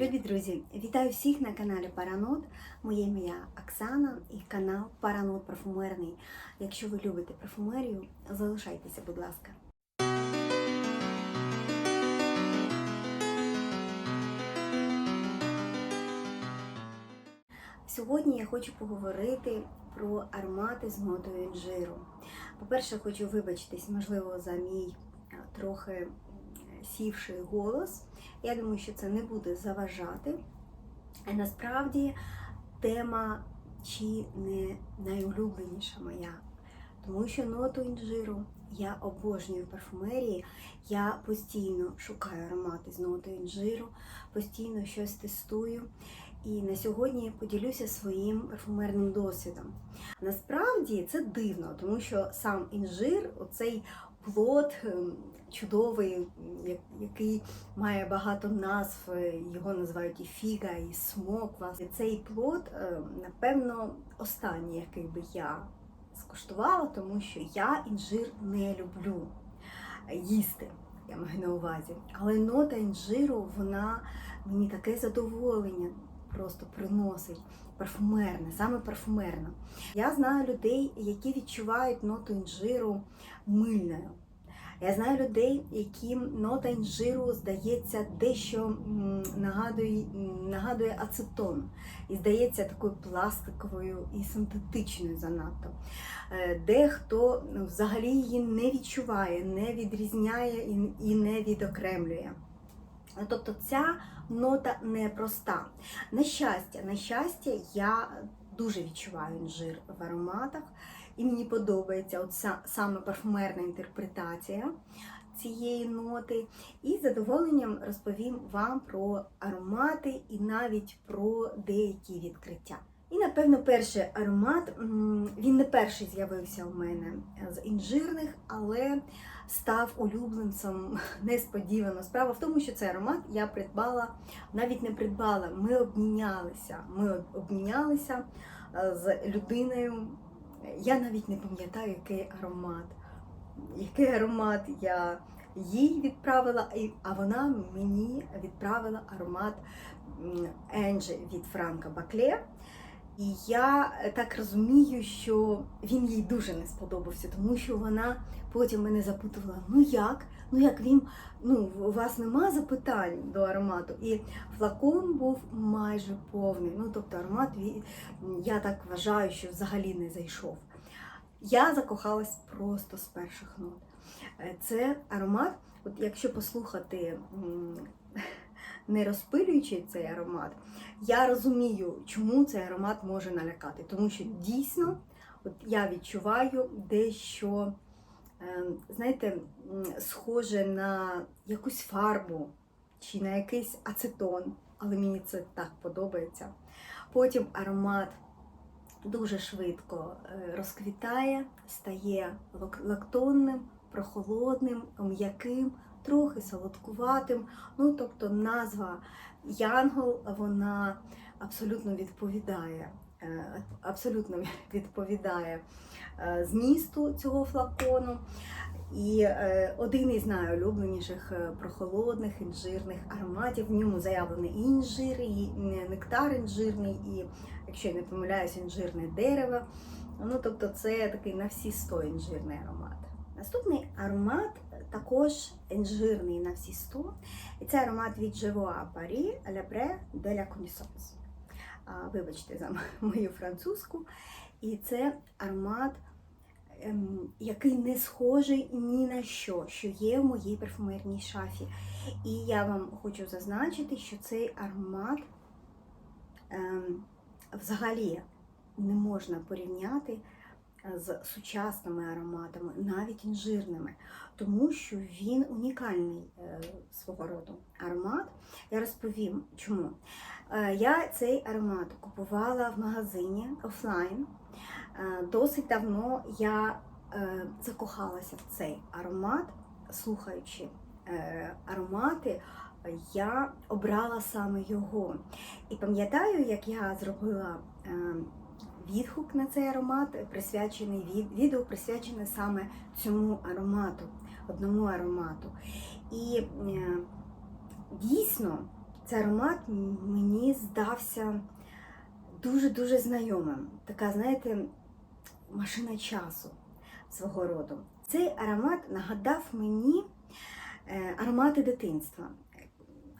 Любі друзі, вітаю всіх на каналі Паранот. Моє ім'я Оксана і канал Паранот Парфумерний. Якщо ви любите парфумерію, залишайтеся, будь ласка. Сьогодні я хочу поговорити про аромати з нотою інжиру. По-перше, хочу вибачитись, можливо, за мій трохи сівший голос. Я думаю, що це не буде заважати. А насправді тема чи не найулюбленіша моя, тому що ноту інжиру я обожнюю в парфумерії. Я постійно шукаю аромати з нотою інжиру, постійно щось тестую. І на сьогодні поділюся своїм парфумерним досвідом. Насправді це дивно, тому що сам інжир, оцей плод ем, чудовий, який має багато назв, е, його називають і фіга, і смоква. Цей плод, е, напевно, останній, який би я скуштувала, тому що я інжир не люблю їсти. Я маю на увазі. Але нота інжиру, вона мені таке задоволення просто приносить. Парфумерне, саме парфумерне. Я знаю людей, які відчувають ноту інжиру мильною. Я знаю людей, яким нота інжиру здається дещо нагадує, нагадує ацетон. І здається такою пластиковою і синтетичною занадто. Е, Дехто взагалі її не відчуває, не відрізняє і- не відокремлює. Тобто ця нота непроста. На щастя, на щастя, я дуже відчуваю інжир в ароматах, і мені подобається от саме парфумерна інтерпретація цієї ноти. І з задоволенням розповім вам про аромати і навіть про деякі відкриття. І, напевно, перший аромат, він не перший з'явився у мене з інжирних, але став улюбленцем несподівано. Справа в тому, що цей аромат я придбала, навіть не придбала, ми обмінялися. Ми обмінялися е, з людиною. Я навіть не пам'ятаю, який аромат. Який аромат я їй відправила, а вона мені відправила аромат Енджі від Франка Бакле. І я е, так розумію, що він їй дуже не сподобався, тому що вона потім мене запитувала: ну як? Ну як він, ну у вас нема запитань до аромату? І флакон був майже повний. Ну тобто аромат я так вважаю, що взагалі не зайшов. Я закохалась просто з перших нот. Е, Це аромат, от якщо послухати, не розпилюючи цей аромат, я розумію, чому цей аромат може налякати. Тому що дійсно от я відчуваю дещо, е, знаєте, схоже на якусь фарбу чи на якийсь ацетон, але мені це так подобається. Потім аромат дуже швидко е, розквітає, стає лактонним, прохолодним, м'яким, трохи солодкуватим. Ну, тобто назва Янгол, вона абсолютно відповідає. е, Абсолютно відповідає е, змісту цього флакону. І е, один із найулюбленіших прохолодних інжирних ароматів. В ньому заявлений і інжир, і нектар інжирний, і, якщо я не помиляюся, інжирне дерево. Ну, тобто це такий на всі сто інжирний аромат. Наступний аромат також інжирний на всі 100. І це аромат від Живоа Парі Лепре де ля. А, Вибачте за мою французьку. І це аромат, ем, який не схожий ні на що, що є в моїй парфумерній шафі. І я вам хочу зазначити, що цей аромат ем, взагалі не можна порівняти з сучасними ароматами, навіть інжирними, тому що він унікальний е, свого роду аромат. Я розповім чому. Е, Я цей аромат купувала в магазині офлайн. Е, Досить давно я закохалася в цей аромат, слухаючи аромати, я обрала саме його. І пам'ятаю, як я зробила відгук на цей аромат, присвячений від- відео присвячене саме цьому аромату. одному аромату. І е, дійсно цей аромат мені здався дуже-дуже знайомим. Така, знаєте, машина часу свого роду. Цей аромат нагадав мені е, аромати дитинства.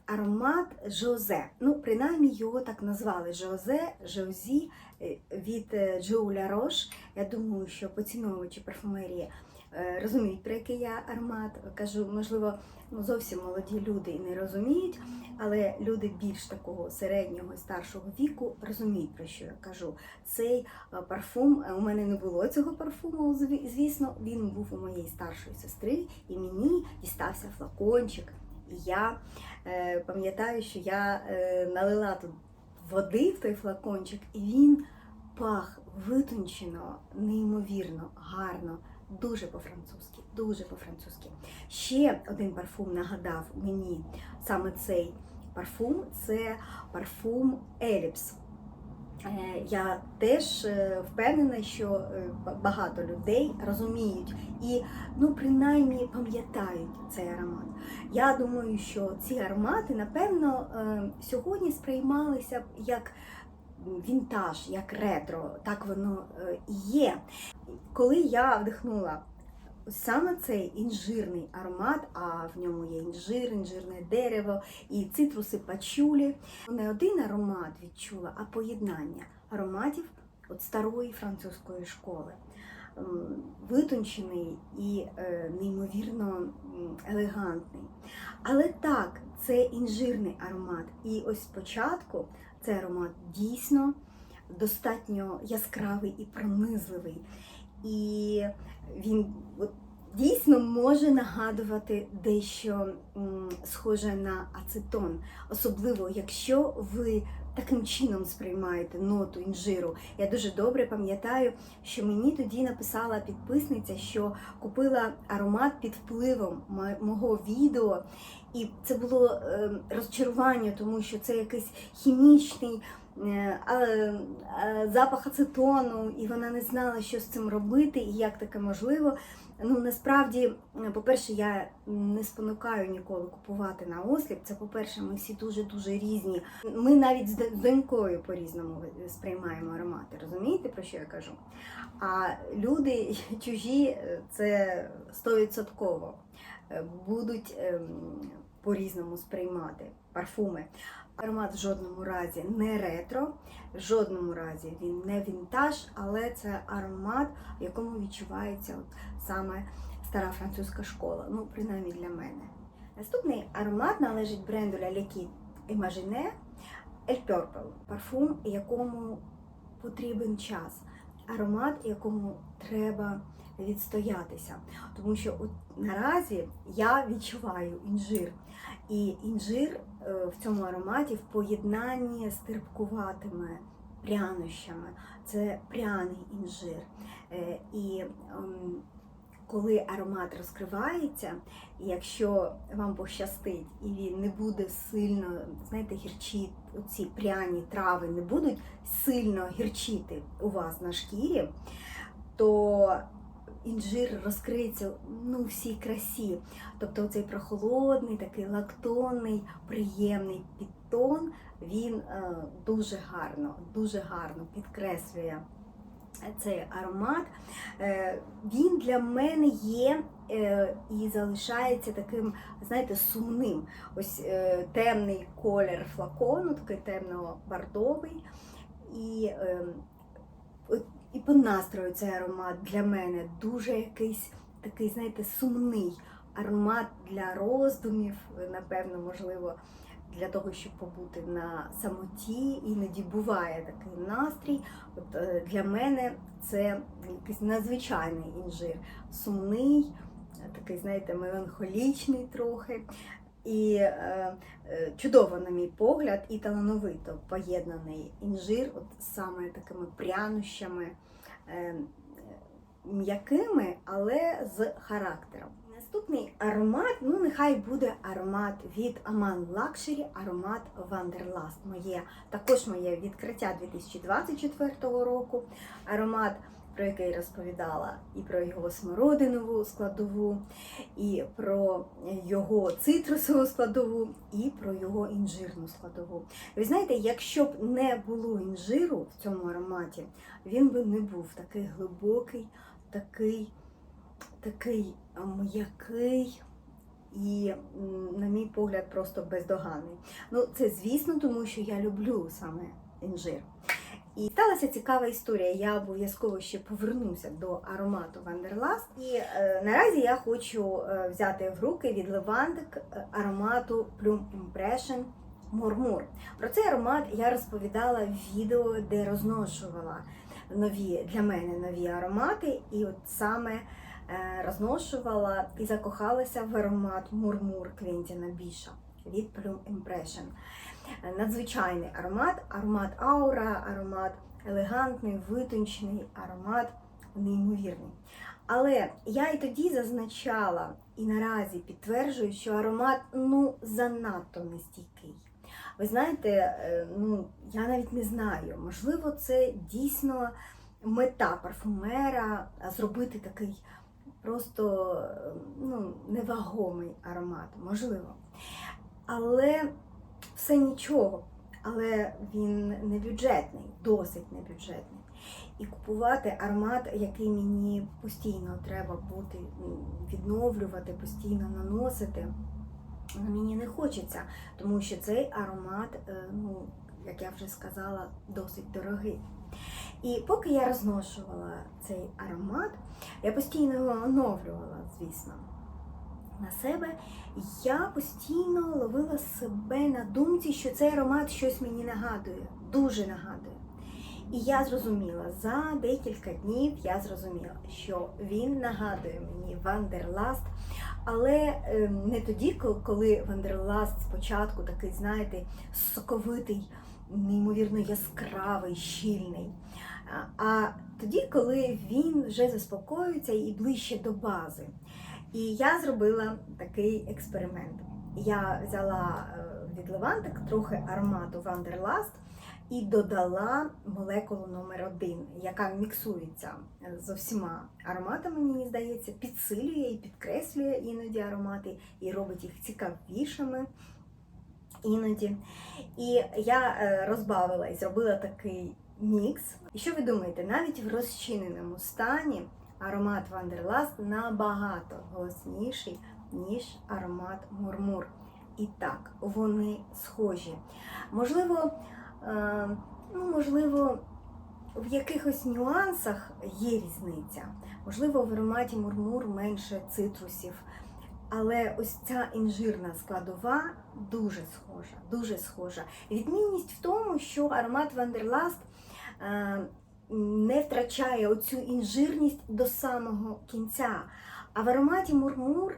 Аромат Жозе. Ну, принаймні його так назвали Жозе, Жозі е, від е, Джоуля Рош. Я думаю, що поціновувачі парфумерії е, розуміють, про який я аромат. Кажу, можливо, ну, зовсім молоді люди і не розуміють, але люди більш такого середнього і старшого віку розуміють, про що я кажу. Цей парфум, у мене не було цього парфуму, звісно, він був у моєї старшої сестри, і мені дістався флакончик. І я е, пам'ятаю, що я е, налила тут води в той флакончик, і він пах витончено, неймовірно, гарно, дуже по-французьки, дуже по-французьки. Ще один парфум нагадав мені саме цей парфум це парфум Еліпс. Е, Я теж е, впевнена, що е, багато людей розуміють і, ну, принаймні, пам'ятають цей аромат. Я думаю, що ці аромати, напевно, сьогодні сприймалися б як вінтаж, як ретро. Так воно і є. Коли я вдихнула саме цей інжирний аромат, а в ньому є інжир, інжирне дерево і цитруси пачулі, не один аромат відчула, а поєднання ароматів от старої французької школи. Витончений і е, неймовірно елегантний. Але так, це інжирний аромат. І ось спочатку цей аромат дійсно достатньо яскравий і пронизливий. І він от, дійсно може нагадувати дещо схоже на ацетон, особливо якщо ви таким чином сприймаєте ноту інжиру. Я дуже добре пам'ятаю, що мені тоді написала підписниця, що купила аромат під впливом мого відео. І це було е, розчарування, тому що це якийсь хімічний запах ацетону, і вона не знала, що з цим робити і як таке можливо. Ну насправді, е, по-перше, я не спонукаю ніколи купувати на осліп. Це по-перше, ми всі дуже дуже різні. Ми навіть з донькою по-різному сприймаємо аромати. Розумієте, про що я кажу? А люди чужі е, це стовідсотково е, будуть ем, по-різному сприймати парфуми. Аромат в жодному разі не ретро, в жодному разі він не вінтаж, але це аромат, в якому відчувається от саме стара французька школа. Ну, принаймні для мене. Наступний аромат належить бренду La Liquide Imagine El Purple. Парфум, якому потрібен час. Аромат, якому треба відстоятися. Тому що наразі я відчуваю інжир. І інжир е, в цьому ароматі в поєднанні з терпкуватими прянощами. Це пряний інжир. Е, І ем, коли аромат розкривається, і якщо вам пощастить, і він не буде сильно, знаєте, гірчити, оці пряні трави не будуть сильно гірчити у вас на шкірі, то інжир розкриється ну, у всій красі. Тобто цей прохолодний, такий лактонний, приємний підтон, він е, дуже гарно, дуже гарно підкреслює цей аромат. Е, він для мене є е, і залишається таким, знаєте, сумним. Ось темний колір флакону, такий темно-бордовий. І, е, от- і по настрою цей аромат для мене дуже якийсь такий, знаєте, сумний аромат для роздумів, напевно, можливо, для того, щоб побути на самоті. Іноді буває такий настрій. От, е, для мене це якийсь надзвичайний інжир, сумний, такий, знаєте, меланхолічний трохи. І е, е, чудово, на мій погляд, і талановито поєднаний інжир, от саме такими прянощами, е, м'якими, але з характером. Наступний аромат, ну нехай буде аромат від Aman Luxury, аромат Wanderlust. Моє, також моє відкриття 2024 року. Аромат про який розповідала, і про його смородинову складову, і про його цитрусову складову, і про його інжирну складову. Ви знаєте, якщо б не було інжиру в цьому ароматі, він би не був такий глибокий, такий, такий м'який і, на мій погляд, просто бездоганний. Ну, це звісно, тому що я люблю саме інжир. І сталася цікава історія. Я обов'язково ще повернуся до аромату Вандерласт. І е, наразі я хочу е, взяти в руки від Левантик е, аромату Plum Impression Мурмур. Про цей аромат я розповідала в відео, де розношувала нові для мене нові аромати, і от саме е, розношувала і закохалася в аромат Мурмур Квентіна Біша від Plum Impression. Е, Надзвичайний аромат, аромат аура, аромат елегантний, витончений, аромат неймовірний. Але я і тоді зазначала і наразі підтверджую, що аромат ну занадто нестійкий. Ви знаєте, е, ну я навіть не знаю, можливо, це дійсно мета парфумера зробити такий просто е, ну, невагомий аромат, можливо. Але все нічого, але він не бюджетний, досить не бюджетний. І купувати аромат, який мені постійно треба бути, відновлювати, постійно наносити, мені не хочеться, тому що цей аромат, е, ну, як я вже сказала, досить дорогий. І поки я розношувала цей аромат, я постійно його оновлювала, звісно, на себе. Я постійно ловила себе на думці, що цей аромат щось мені нагадує, дуже нагадує. І я зрозуміла, за декілька днів я зрозуміла, що він нагадує мені Вандерласт, але е, не тоді, коли Вандерласт спочатку такий, знаєте, соковитий, неймовірно яскравий, щільний. А тоді, коли він вже заспокоюється і ближче до бази. І я зробила такий експеримент. Я взяла е, від Левантик трохи аромату Вандерласт і додала молекулу номер один, яка міксується е, з усіма ароматами, мені здається, підсилює і підкреслює іноді аромати і робить їх цікавішими іноді. І я е, розбавила і зробила такий мікс. І що ви думаєте, навіть в розчиненому стані аромат Вандерласт набагато голосніший, ніж аромат Мурмур. І так, вони схожі. Можливо, е, ну, можливо, в якихось нюансах є різниця. Можливо, в ароматі Мурмур менше цитрусів. Але ось ця інжирна складова дуже схожа, дуже схожа. Відмінність в тому, що аромат Вандерласт е, не втрачає оцю інжирність до самого кінця. А в ароматі Мурмур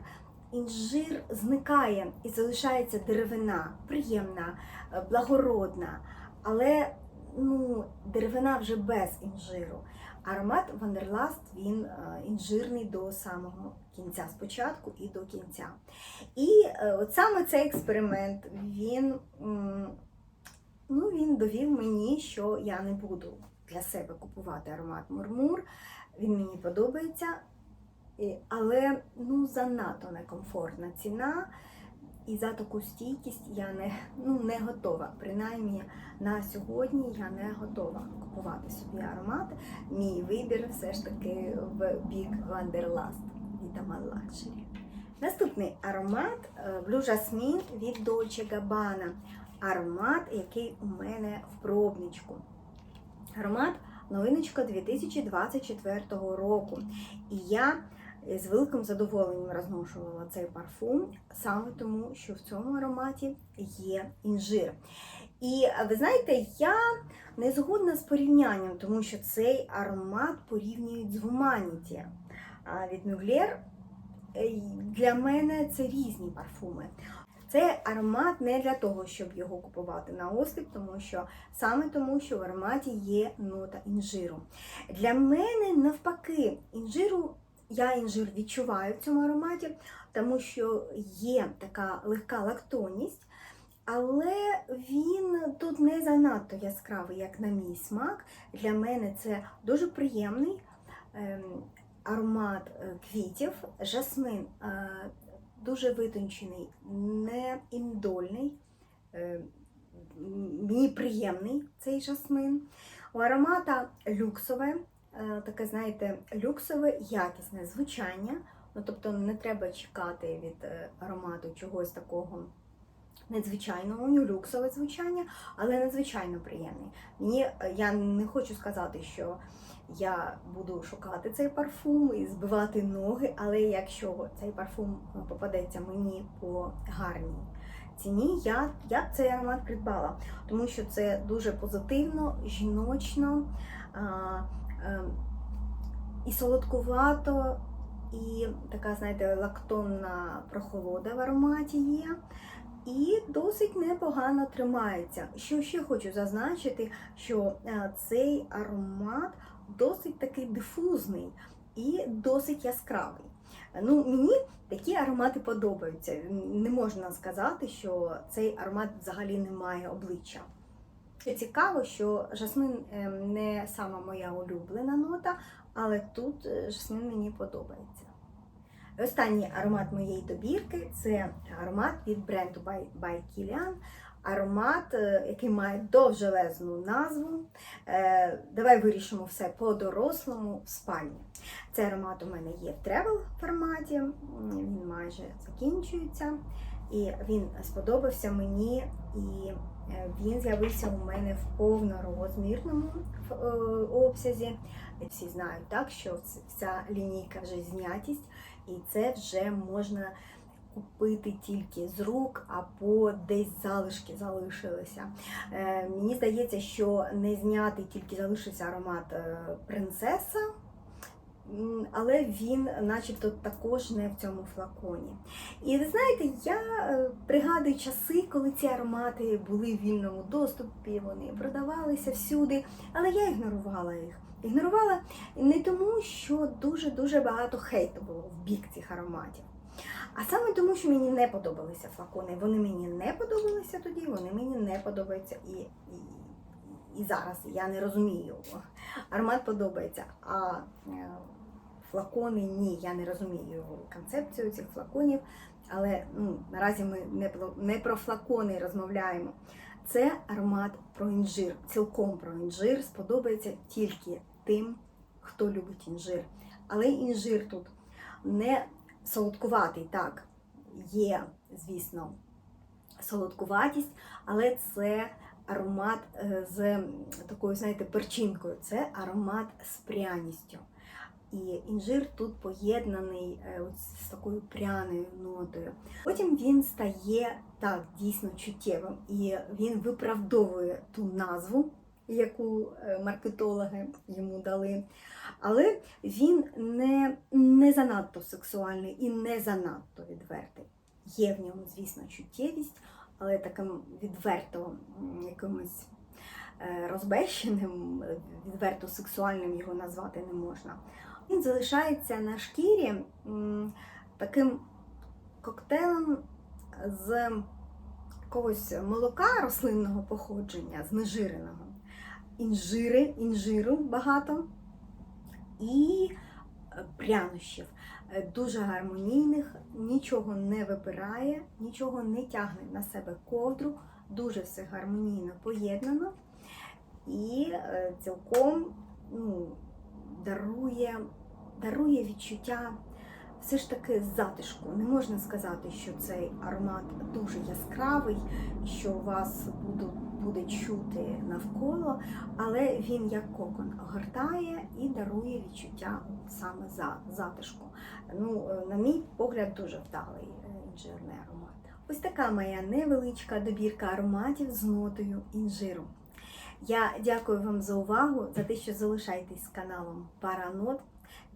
інжир зникає і залишається деревина, приємна, е, благородна, але ну, деревина вже без інжиру. Аромат Вандерласт він е, інжирний до самого кінця, спочатку і до кінця. І е, от саме цей експеримент він, ну, він довів мені, що я не буду для себе купувати аромат Мурмур. Він мені подобається, але ну, занадто некомфортна ціна. І за таку стійкість я не, ну, не готова. Принаймні на сьогодні я не готова купувати собі аромат. Мій вибір все ж таки в бік Вандерласт від Amal Luxury. Наступний аромат е, Blue Jasmine від Dolce Gabbana. Аромат, який у мене в пробничку. Аромат новиночка 2024 року. І я з великим задоволенням розношувала цей парфум, саме тому, що в цьому ароматі є інжир. І ви знаєте, я не згодна з порівнянням, тому що цей аромат порівнюють з а від Mugler. Е, Для мене це різні парфуми. Це аромат не для того, щоб його купувати на осліп, тому що саме тому, що в ароматі є нота інжиру. Для мене навпаки, інжиру я інжир відчуваю в цьому ароматі, тому що є така легка лактонність, але він тут не занадто яскравий, як на мій смак. Для мене це дуже приємний, ем, аромат е, квітів. Жасмин е, дуже витончений, не індольний. Е, Мені приємний цей жасмин. У аромата люксове, е, таке, знаєте, люксове, якісне звучання. Ну, тобто не треба чекати від е, аромату чогось такого надзвичайного, у нього люксове звучання, але надзвичайно приємний. Мені е, я не хочу сказати, що я буду шукати цей парфум і збивати ноги, але якщо цей парфум е, попадеться мені по гарній ціні, я, я цей аромат придбала, тому що це дуже позитивно, жіночно а, е, і солодкувато, і така, знаєте, лактонна прохолода в ароматі є. І досить непогано тримається. Що ще хочу зазначити, що е, цей аромат досить такий дифузний і досить яскравий. Ну, мені такі аромати подобаються. Не можна сказати, що цей аромат взагалі не має обличчя. Цікаво, що жасмин е, не сама моя улюблена нота, але тут е, жасмин мені подобається. Останній аромат моєї добірки це аромат від бренду by, by Kilian. Аромат, е, який має довжелезну назву. Е, Давай вирішимо все по-дорослому в спальні. Цей аромат у мене є в тревел форматі, він майже закінчується. І він сподобався мені, і е, він з'явився у мене в повнорозмірному обсязі. Всі знають так, що ця лінійка вже знятість, і це вже можна купити тільки з рук або десь залишки залишилися. Е, мені здається, що не знятий тільки залишився аромат е, принцеса. Але він, начебто, також не в цьому флаконі. І ви знаєте, я е, пригадую часи, коли ці аромати були в вільному доступі, вони продавалися всюди, але я ігнорувала їх. Ігнорувала не тому, що дуже-дуже багато хейту було в бік цих ароматів. А саме тому, що мені не подобалися флакони. Вони мені не подобалися тоді, вони мені не подобаються і, і, і зараз. Я не розумію. Аромат подобається, а е, флакони ні. Я не розумію концепцію цих флаконів. Але ну, наразі ми не про, не про флакони розмовляємо. Це аромат про інжир, цілком про інжир. Сподобається тільки тим, хто любить інжир. Але інжир тут не солодкуватий, так, є, звісно, солодкуватість, але це аромат е, з такою, знаєте, перчинкою. Це аромат з пряністю. І інжир тут поєднаний е, з такою пряною нотою. Потім він стає так дійсно чуттєвим, і він виправдовує ту назву, яку е, маркетологи йому дали. Але він не, не занадто сексуальний і не занадто відвертий. Є в ньому, звісно, чуттєвість, але таким відверто якимось е, розбещеним, відверто сексуальним його назвати не можна. Він залишається на шкірі таким коктейлем з якогось молока рослинного походження, знежиреного. Інжири, інжиру багато і е, прянощів. Е, Дуже гармонійних, нічого не випирає, нічого не тягне на себе ковдру, дуже все гармонійно поєднано і е, цілком ну, дарує, дарує відчуття все ж таки затишку. Не можна сказати, що цей аромат дуже яскравий, що вас будуть, буде чути навколо, але він як кокон огортає і дарує відчуття саме за затишку. Ну, на мій погляд, дуже вдалий е, інжирний аромат. Ось така моя невеличка добірка ароматів з нотою інжиру. Я дякую вам за увагу, за те, що залишаєтесь каналом Паранот.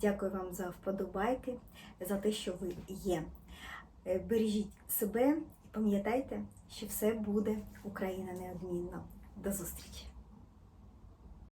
Дякую вам за вподобайки, за те, що ви є. Е, Бережіть себе і пам'ятайте, що все буде Україна неодмінно. До зустрічі!